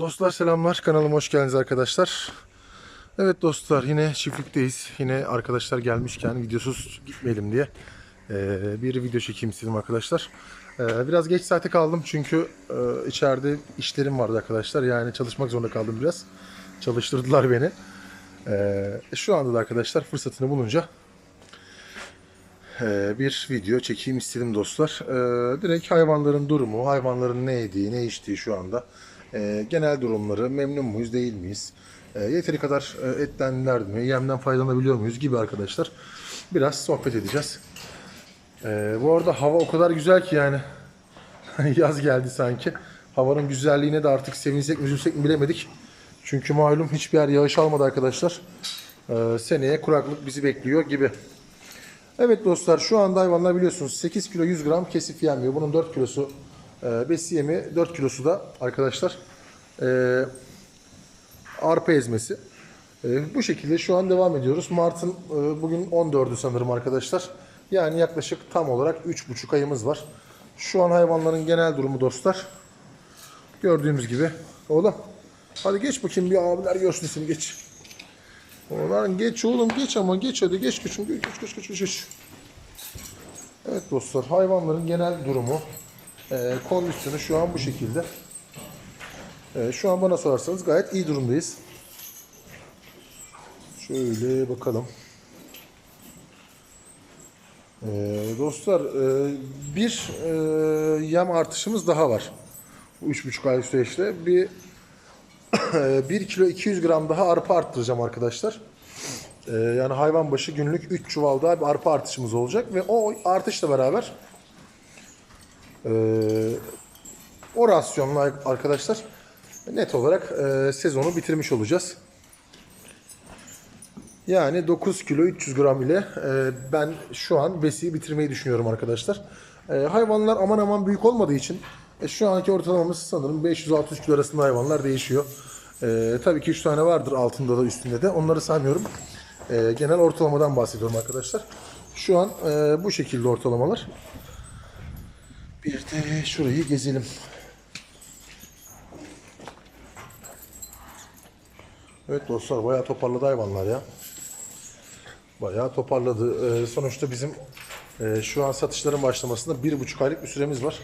Dostlar selamlar. Kanalıma hoş geldiniz arkadaşlar. Evet dostlar yine çiftlikteyiz. Yine arkadaşlar gelmişken videosuz gitmeyelim diye bir video çekeyim istedim arkadaşlar. Biraz geç saate kaldım çünkü içeride işlerim vardı arkadaşlar. Yani çalışmak zorunda kaldım biraz. Çalıştırdılar beni. Şu anda da arkadaşlar fırsatını bulunca bir video çekeyim istedim dostlar. Direkt hayvanların durumu, hayvanların ne yediği, ne içtiği şu anda. Eee, genel durumları, memnun muyuz, değil miyiz? Eee, yeteri kadar e, etlendiler mi, yemden faydalanabiliyor muyuz gibi arkadaşlar. Biraz sohbet edeceğiz. Eee, bu arada hava o kadar güzel ki yani yaz geldi sanki. Havanın güzelliğine de artık sevinsek mi üzülsek mi bilemedik. Çünkü malum hiçbir yer yağış almadı arkadaşlar. Eee, seneye kuraklık bizi bekliyor gibi. Evet dostlar şu anda hayvanlar biliyorsunuz 8 kilo 100 gram kesif yenmiyor. Bunun 4 kilosu e, besi yemi 4 kilosu da arkadaşlar e, arpa ezmesi. E, bu şekilde şu an devam ediyoruz. Mart'ın e, bugün 14'ü sanırım arkadaşlar. Yani yaklaşık tam olarak 3,5 ayımız var. Şu an hayvanların genel durumu dostlar. Gördüğümüz gibi. Oğlum hadi geç bakayım bir abiler görsün seni geç. Oğlan geç oğlum geç ama geç hadi geç güçüm geç geç geç geç geç. Evet dostlar hayvanların genel durumu e, kondisyonu şu an bu şekilde. E, şu an bana sorarsanız gayet iyi durumdayız. Şöyle bakalım. E, dostlar e, bir e, yem artışımız daha var. Bu üç buçuk ay süreçte bir 1 kilo 200 gram daha arpa arttıracağım arkadaşlar. Ee, yani hayvan başı günlük 3 çuval daha bir arpa artışımız olacak ve o artışla beraber e, o rasyonla arkadaşlar net olarak e, sezonu bitirmiş olacağız. Yani 9 kilo 300 gram ile e, ben şu an besiyi bitirmeyi düşünüyorum arkadaşlar. E, hayvanlar aman aman büyük olmadığı için e, şu anki ortalamamız sanırım 500-600 kilo arasında hayvanlar değişiyor. E, tabii ki 3 tane vardır altında da üstünde de onları saymıyorum. E, genel ortalamadan bahsediyorum arkadaşlar. Şu an e, bu şekilde ortalamalar. Bir de şurayı gezelim. Evet dostlar bayağı toparladı hayvanlar ya. Bayağı toparladı. Ee, sonuçta bizim e, şu an satışların başlamasında bir buçuk aylık bir süremiz var.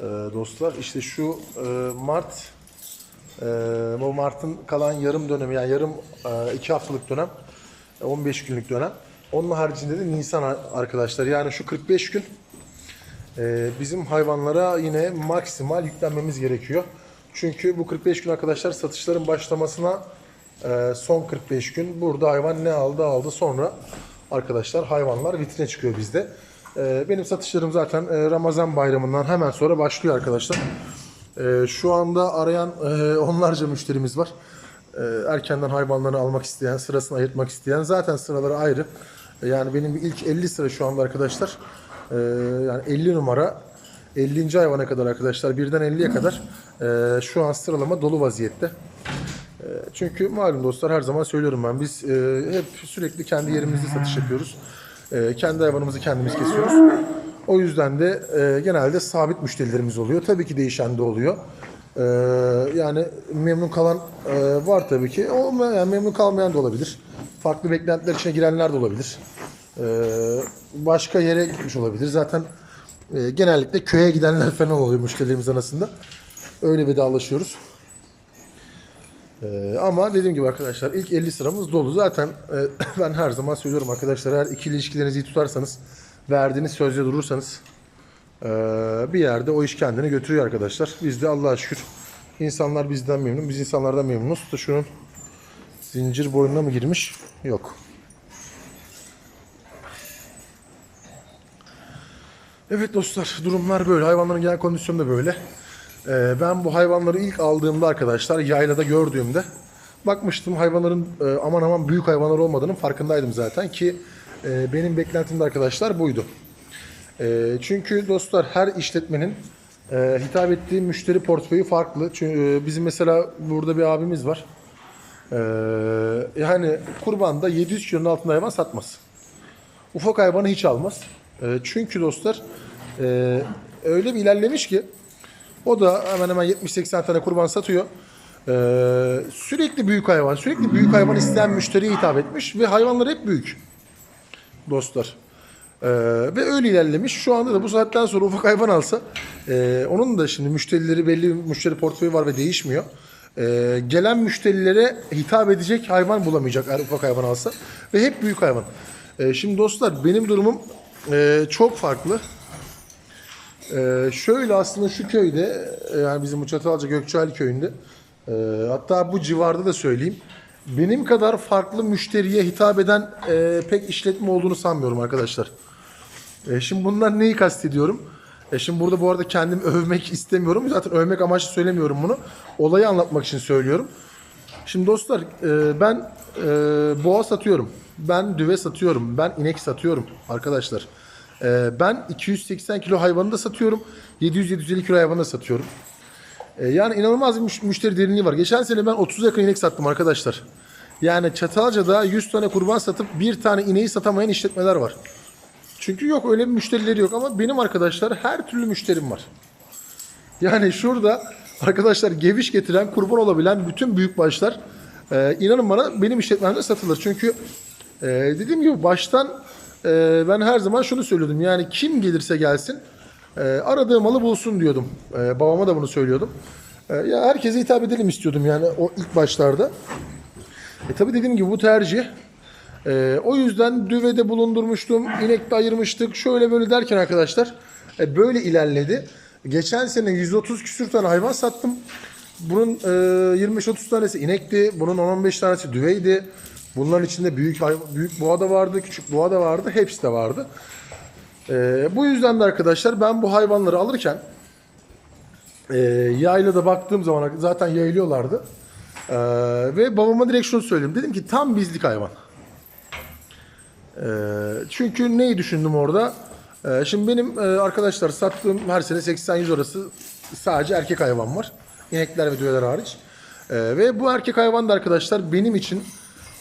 Ee, dostlar işte şu e, Mart e, bu Mart'ın kalan yarım dönemi yani yarım e, iki haftalık dönem e, 15 günlük dönem. Onun haricinde de Nisan arkadaşlar yani şu 45 gün e, bizim hayvanlara yine maksimal yüklenmemiz gerekiyor. Çünkü bu 45 gün arkadaşlar satışların başlamasına e, son 45 gün burada hayvan ne aldı aldı sonra arkadaşlar hayvanlar vitrine çıkıyor bizde. E, benim satışlarım zaten e, Ramazan bayramından hemen sonra başlıyor arkadaşlar. E, şu anda arayan e, onlarca müşterimiz var. E, erkenden hayvanlarını almak isteyen, sırasını ayırtmak isteyen zaten sıraları ayrı. Yani benim ilk 50 sıra şu anda arkadaşlar. E, yani 50 numara 50. hayvana kadar arkadaşlar birden 50'ye kadar e, şu an sıralama dolu vaziyette. E, Çünkü malum dostlar her zaman söylüyorum ben biz e, hep sürekli kendi yerimizde satış yapıyoruz. E, kendi hayvanımızı kendimiz kesiyoruz. O yüzden de e, genelde sabit müşterilerimiz oluyor. Tabii ki değişen de oluyor. E, yani memnun kalan e, var tabii ki. Olmayan, yani memnun kalmayan da olabilir. Farklı beklentiler içine girenler de olabilir. E, başka yere gitmiş olabilir. Zaten e, genellikle köye gidenler falan oluyor müşterilerimiz arasında. Öyle vedalaşıyoruz. Ee, ama dediğim gibi arkadaşlar ilk 50 sıramız dolu. Zaten e, ben her zaman söylüyorum arkadaşlar eğer ikili ilişkilerinizi iyi tutarsanız verdiğiniz sözde durursanız e, bir yerde o iş kendini götürüyor arkadaşlar. Biz de Allah'a şükür insanlar bizden memnun. Biz insanlardan memnunuz. Da şunun zincir boynuna mı girmiş? Yok. Evet dostlar durumlar böyle. Hayvanların genel kondisyonu da böyle. Ee, ben bu hayvanları ilk aldığımda arkadaşlar yaylada gördüğümde bakmıştım hayvanların e, aman aman büyük hayvanlar olmadığının farkındaydım zaten ki e, benim beklentim de arkadaşlar buydu. E, çünkü dostlar her işletmenin e, hitap ettiği müşteri portföyü farklı. Çünkü e, bizim mesela burada bir abimiz var. E, yani kurbanda 700 kilonun altında hayvan satmaz. Ufak hayvanı hiç almaz. E, çünkü dostlar e, öyle bir ilerlemiş ki o da hemen hemen 70-80 tane kurban satıyor. Ee, sürekli büyük hayvan, sürekli büyük hayvan isteyen müşteriye hitap etmiş ve hayvanlar hep büyük. Dostlar. Ee, ve öyle ilerlemiş. Şu anda da bu saatten sonra ufak hayvan alsa e, onun da şimdi müşterileri belli bir müşteri portföyü var ve değişmiyor. Ee, gelen müşterilere hitap edecek hayvan bulamayacak eğer ufak hayvan alsa. Ve hep büyük hayvan. Ee, şimdi dostlar benim durumum e, çok farklı. Ee, şöyle aslında şu köyde e, yani bizim bu Çatalca Gökçeali köyünde e, hatta bu civarda da söyleyeyim. Benim kadar farklı müşteriye hitap eden e, pek işletme olduğunu sanmıyorum arkadaşlar. E, şimdi bunlar neyi kastediyorum? E, şimdi burada bu arada kendim övmek istemiyorum. Zaten övmek amaçlı söylemiyorum bunu. Olayı anlatmak için söylüyorum. Şimdi dostlar e, ben e, boğa satıyorum. Ben düve satıyorum. Ben inek satıyorum arkadaşlar. E, ben 280 kilo hayvanı da satıyorum. 700-750 kilo hayvanı da satıyorum. E, yani inanılmaz bir müş- müşteri derinliği var. Geçen sene ben 30 yakın inek sattım arkadaşlar. Yani Çatalca'da 100 tane kurban satıp bir tane ineği satamayan işletmeler var. Çünkü yok öyle bir müşterileri yok ama benim arkadaşlar her türlü müşterim var. Yani şurada arkadaşlar geviş getiren, kurban olabilen bütün büyük başlar e, inanın bana benim işletmemde satılır. Çünkü e, dediğim gibi baştan e, ben her zaman şunu söylüyordum. Yani kim gelirse gelsin e, aradığı malı bulsun diyordum. E, babama da bunu söylüyordum. E, ya herkese hitap edelim istiyordum yani o ilk başlarda. E tabi dediğim gibi bu tercih. E, o yüzden düvede bulundurmuştum. inekte ayırmıştık. Şöyle böyle derken arkadaşlar e, böyle ilerledi. Geçen sene 130 küsür tane hayvan sattım. Bunun e, 25-30 tanesi inekti. Bunun 10-15 tanesi düveydi. Bunların içinde büyük büyük boğa da vardı, küçük boğa da vardı. Hepsi de vardı. E, bu yüzden de arkadaşlar ben bu hayvanları alırken e, yaylada baktığım zaman zaten yayılıyorlardı. E, ve babama direkt şunu söyledim. Dedim ki tam bizlik hayvan. E, çünkü neyi düşündüm orada? E, şimdi benim e, arkadaşlar sattığım her sene 80-100 arası sadece erkek hayvan var. İnekler ve düveler hariç. E, ve bu erkek hayvan da arkadaşlar benim için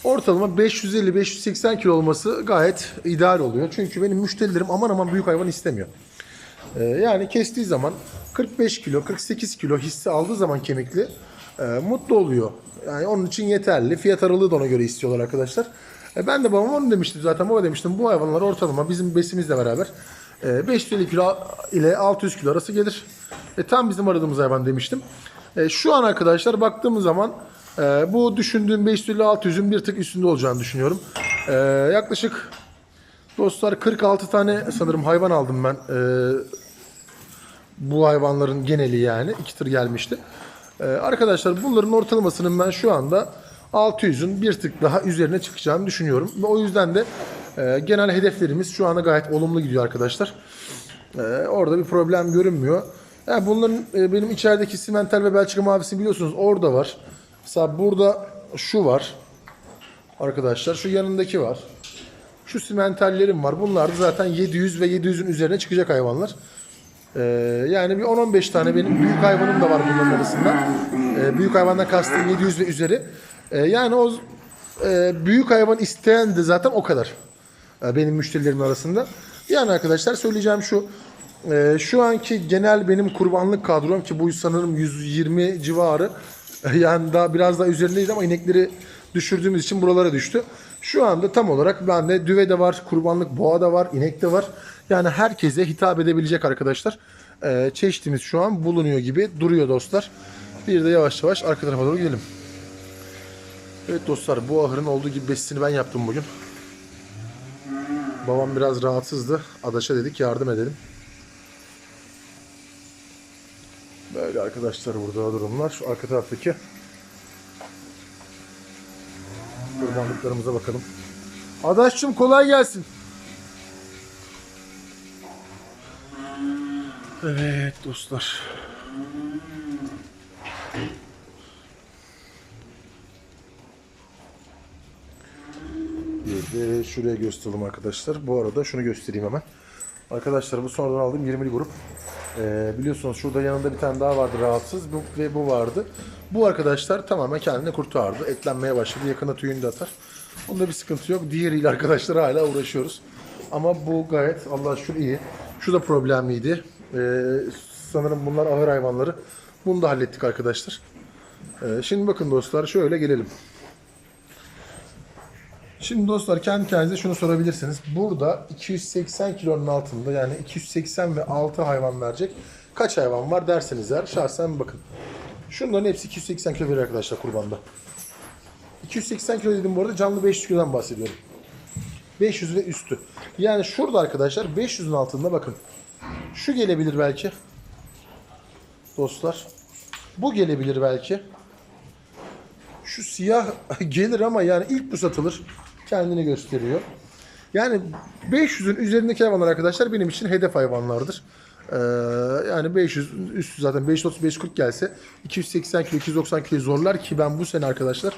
ortalama 550-580 kilo olması gayet ideal oluyor. Çünkü benim müşterilerim aman aman büyük hayvan istemiyor. Ee, yani kestiği zaman 45 kilo, 48 kilo hissi aldığı zaman kemikli e, mutlu oluyor. Yani onun için yeterli. Fiyat aralığı da ona göre istiyorlar arkadaşlar. E, ben de babama onu demiştim zaten. Baba demiştim bu hayvanlar ortalama bizim besimizle beraber e, 550 kilo ile 600 kilo arası gelir. E, tam bizim aradığımız hayvan demiştim. E, şu an arkadaşlar baktığımız zaman e, bu düşündüğüm 550 600'ün bir tık üstünde olacağını düşünüyorum. E, yaklaşık Dostlar 46 tane sanırım hayvan aldım ben. Ee, bu hayvanların geneli yani. 2 tır gelmişti. Ee, arkadaşlar bunların ortalamasının ben şu anda 600'ün bir tık daha üzerine çıkacağını düşünüyorum. Ve o yüzden de e, genel hedeflerimiz şu anda gayet olumlu gidiyor arkadaşlar. Ee, orada bir problem görünmüyor. Yani bunların e, benim içerideki simental ve Belçika mavisi biliyorsunuz orada var. Mesela burada şu var. Arkadaşlar şu yanındaki var. Şu simentallerim var. Bunlar da zaten 700 ve 700'ün üzerine çıkacak hayvanlar. Ee, yani bir 10-15 tane benim büyük hayvanım da var bunların arasında. Ee, büyük hayvandan kastım 700 ve üzeri. Ee, yani o e, büyük hayvan isteyen de zaten o kadar. Ee, benim müşterilerimin arasında. Yani arkadaşlar söyleyeceğim şu. e, şu anki genel benim kurbanlık kadrom ki bu sanırım 120 civarı. Yani daha biraz daha üzerindeyiz ama inekleri düşürdüğümüz için buralara düştü. Şu anda tam olarak bende düve de var, kurbanlık boğa da var, inek de var. Yani herkese hitap edebilecek arkadaşlar. Ee, çeşitimiz şu an bulunuyor gibi duruyor dostlar. Bir de yavaş yavaş arka tarafa doğru gidelim. Evet dostlar bu ahırın olduğu gibi besini ben yaptım bugün. Babam biraz rahatsızdı. Adaş'a dedik yardım edelim. Böyle arkadaşlar burada durumlar. Şu arka taraftaki kurbanlıklarımıza bakalım. Adaş'cığım kolay gelsin. Evet dostlar. Bir şuraya gösterelim arkadaşlar. Bu arada şunu göstereyim hemen. Arkadaşlar bu sonradan aldığım 20'li grup. Ee, biliyorsunuz şurada yanında bir tane daha vardı rahatsız bu, ve bu vardı. Bu arkadaşlar tamamen kendini kurtardı. Etlenmeye başladı. Yakında tüyünü de atar. Onda bir sıkıntı yok. Diğeriyle arkadaşlar hala uğraşıyoruz. Ama bu gayet Allah şükür iyi. Şu da problemliydi. Ee, sanırım bunlar ahır hayvanları. Bunu da hallettik arkadaşlar. Ee, şimdi bakın dostlar şöyle gelelim. Şimdi dostlar kendi kendinize şunu sorabilirsiniz. Burada 280 kilonun altında yani 280 ve 6 hayvan verecek kaç hayvan var derseniz eğer şahsen bakın. Şunların hepsi 280 kilo verir arkadaşlar kurbanda. 280 kilo dedim bu arada canlı 500 kilodan bahsediyorum. 500 ve üstü. Yani şurada arkadaşlar 500'ün altında bakın. Şu gelebilir belki. Dostlar. Bu gelebilir belki. Şu siyah gelir ama yani ilk bu satılır. Kendini gösteriyor. Yani 500'ün üzerindeki hayvanlar arkadaşlar benim için hedef hayvanlardır. Ee, yani 500 üstü zaten 530-540 gelse 280 kilo 290 kilo zorlar ki ben bu sene arkadaşlar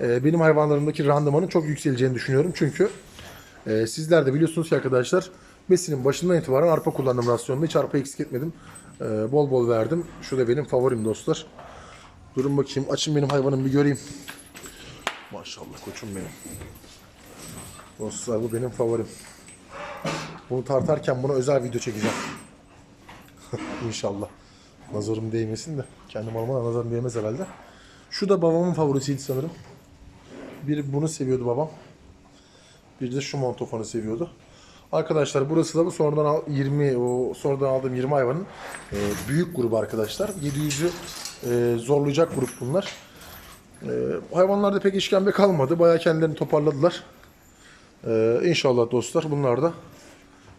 e, benim hayvanlarımdaki randımanın çok yükseleceğini düşünüyorum. Çünkü e, sizler de biliyorsunuz ki arkadaşlar besinin başından itibaren arpa kullandım rasyonda. Hiç arpa eksik etmedim. E, bol bol verdim. Şu da benim favorim dostlar. Durun bakayım açın benim hayvanımı bir göreyim. Maşallah koçum benim. Dostlar bu benim favorim. Bunu tartarken buna özel video çekeceğim. İnşallah. Nazarım değmesin de. Kendi malıma da nazarım değmez herhalde. Şu da babamın favorisiydi sanırım. Bir bunu seviyordu babam. Bir de şu montofonu seviyordu. Arkadaşlar burası da bu sonradan al- 20 o sonradan aldığım 20 hayvanın e, büyük grubu arkadaşlar. 700'ü e, zorlayacak grup bunlar. E, hayvanlarda pek işkembe kalmadı. Bayağı kendilerini toparladılar. E, inşallah dostlar bunlar da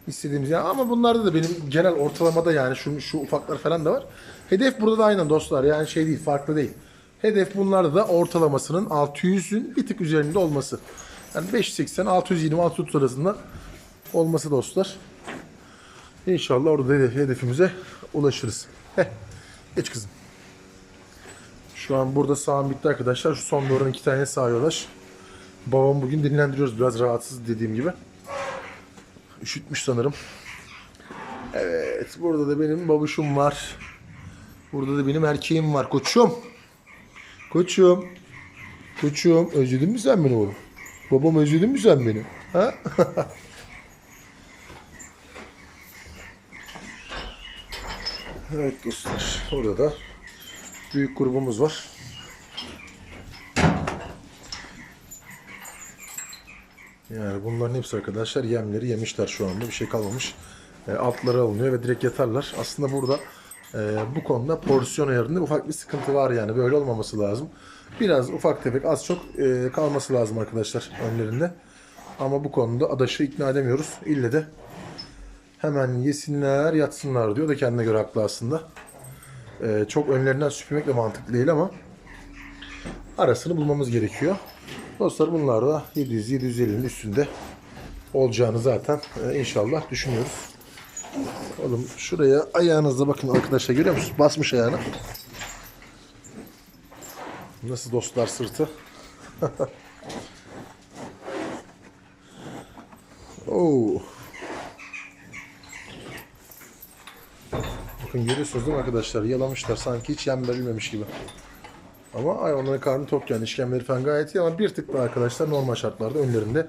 istediğimiz yani ama bunlarda da benim genel ortalamada yani şu şu ufaklar falan da var. Hedef burada da aynen dostlar. Yani şey değil, farklı değil. Hedef bunlarda da ortalamasının 600'ün bir tık üzerinde olması. Yani 580 620 630 arasında olması dostlar. İnşallah orada da hedef- hedefimize ulaşırız. Heh. Geç kızım. Şu an burada sağım bitti arkadaşlar. Şu son doğranın iki tane sağ yolaş. Babamı bugün dinlendiriyoruz. Biraz rahatsız dediğim gibi. Üşütmüş sanırım. Evet. Burada da benim babuşum var. Burada da benim erkeğim var. Koçum. Koçum. Koçum. Özledin mi sen beni oğlum? Babam özledin mi sen beni? Ha? evet dostlar. Orada da büyük grubumuz var. Yani bunların hepsi arkadaşlar yemleri yemişler şu anda. Bir şey kalmamış. E, altları alınıyor ve direkt yatarlar. Aslında burada e, bu konuda porsiyon ayarında ufak bir sıkıntı var yani. Böyle olmaması lazım. Biraz ufak tefek az çok e, kalması lazım arkadaşlar önlerinde. Ama bu konuda adaşı ikna edemiyoruz. İlle de hemen yesinler yatsınlar diyor da kendine göre haklı aslında. E, çok önlerinden süpürmek de mantıklı değil ama arasını bulmamız gerekiyor. Dostlar bunlar da 700-750'nin üstünde olacağını zaten e, inşallah düşünüyoruz. Oğlum şuraya ayağınızla bakın arkadaşlar görüyor musunuz? Basmış ayağını. Nasıl dostlar sırtı? Oo. Bakın görüyorsunuz değil mi arkadaşlar? Yalamışlar sanki hiç yem verilmemiş gibi. Ama hayvanların karnı tok yani işkemleri falan gayet iyi ama bir tık daha arkadaşlar normal şartlarda önlerinde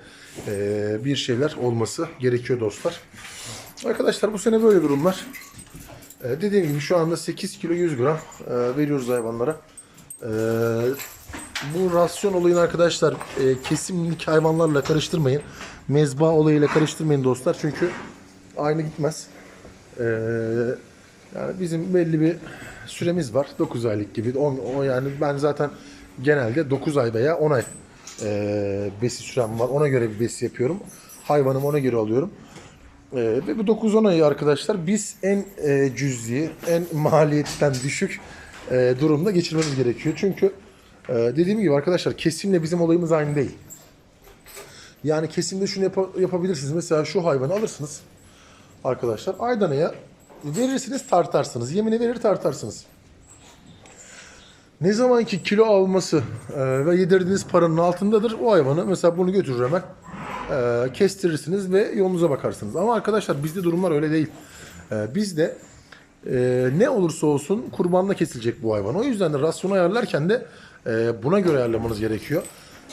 eee, bir şeyler olması gerekiyor dostlar. Arkadaşlar bu sene böyle durumlar. Eee, dediğim gibi şu anda 8 kilo 100 gram eee, veriyoruz hayvanlara. Eee, bu rasyon olayını arkadaşlar eee, kesimlik hayvanlarla karıştırmayın. Mezba olayıyla karıştırmayın dostlar çünkü aynı gitmez. Eee yani bizim belli bir süremiz var. 9 aylık gibi. 10, o yani ben zaten genelde 9 ay veya 10 ay e, besi sürem var. Ona göre bir besi yapıyorum. Hayvanımı ona göre alıyorum. E, ve bu 9-10 ayı arkadaşlar biz en e, cüzi, en maliyetten düşük e, durumda geçirmemiz gerekiyor. Çünkü e, dediğim gibi arkadaşlar kesimle bizim olayımız aynı değil. Yani kesimde şunu yapa- yapabilirsiniz. Mesela şu hayvanı alırsınız arkadaşlar. Aydana'ya verirsiniz tartarsınız. Yemini verir tartarsınız. Ne zaman ki kilo alması e, ve yedirdiğiniz paranın altındadır o hayvanı mesela bunu götürür hemen e, kestirirsiniz ve yolunuza bakarsınız. Ama arkadaşlar bizde durumlar öyle değil. E, bizde e, ne olursa olsun kurbanla kesilecek bu hayvan. O yüzden de rasyonu ayarlarken de e, buna göre ayarlamanız gerekiyor.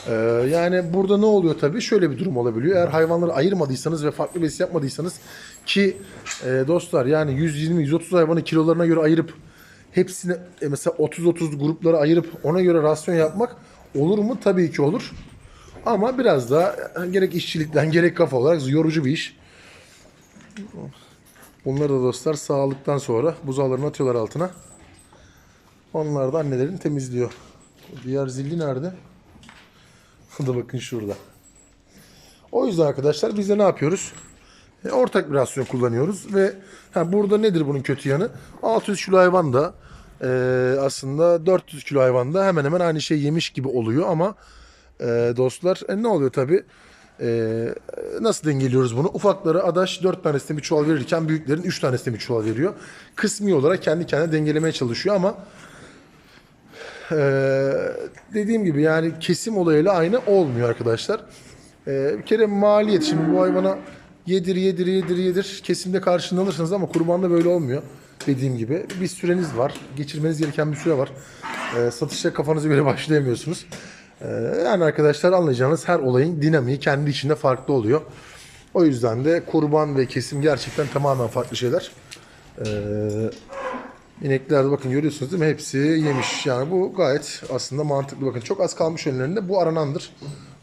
E, yani burada ne oluyor tabii? Şöyle bir durum olabiliyor. Eğer hayvanları ayırmadıysanız ve farklı besi yapmadıysanız ki e, dostlar yani 120-130 hayvanı kilolarına göre ayırıp hepsine e, mesela 30-30 gruplara ayırıp ona göre rasyon yapmak olur mu? Tabii ki olur. Ama biraz daha e, gerek işçilikten gerek kafa olarak yorucu bir iş. Bunları da dostlar sağlıktan sonra buzağlarını atıyorlar altına. Onlar da annelerin temizliyor. Diğer zilli nerede? O da bakın şurada. O yüzden arkadaşlar biz de ne yapıyoruz? E, ortak bir rasyon kullanıyoruz ve ha, burada nedir bunun kötü yanı? 600 kilo hayvan da e, aslında 400 kilo hayvan da hemen hemen aynı şey yemiş gibi oluyor ama e, dostlar e, ne oluyor tabi? nasıl dengeliyoruz bunu? Ufakları adaş 4 tanesine bir çuval verirken büyüklerin 3 tanesine bir çuval veriyor. Kısmi olarak kendi kendine dengelemeye çalışıyor ama ee, dediğim gibi yani kesim olayıyla aynı olmuyor arkadaşlar. Ee, bir kere maliyet şimdi bu hayvana yedir yedir yedir yedir kesimde karşılığını alırsınız ama kurbanda böyle olmuyor. Dediğim gibi bir süreniz var. Geçirmeniz gereken bir süre var. Ee, satışa kafanıza göre başlayamıyorsunuz. Ee, yani arkadaşlar anlayacağınız her olayın dinamiği kendi içinde farklı oluyor. O yüzden de kurban ve kesim gerçekten tamamen farklı şeyler. Ee, İnekler bakın görüyorsunuz değil mi? Hepsi yemiş. Yani bu gayet aslında mantıklı. Bakın çok az kalmış önlerinde. Bu aranandır.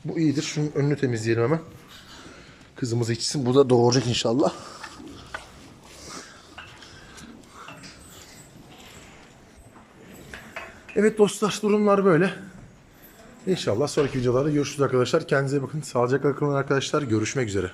Bu iyidir. Şunun önünü temizleyelim hemen. Kızımız içsin. Bu da doğuracak inşallah. Evet dostlar durumlar böyle. İnşallah sonraki videolarda görüşürüz arkadaşlar. Kendinize bakın. Sağlıcakla kalın arkadaşlar. Görüşmek üzere.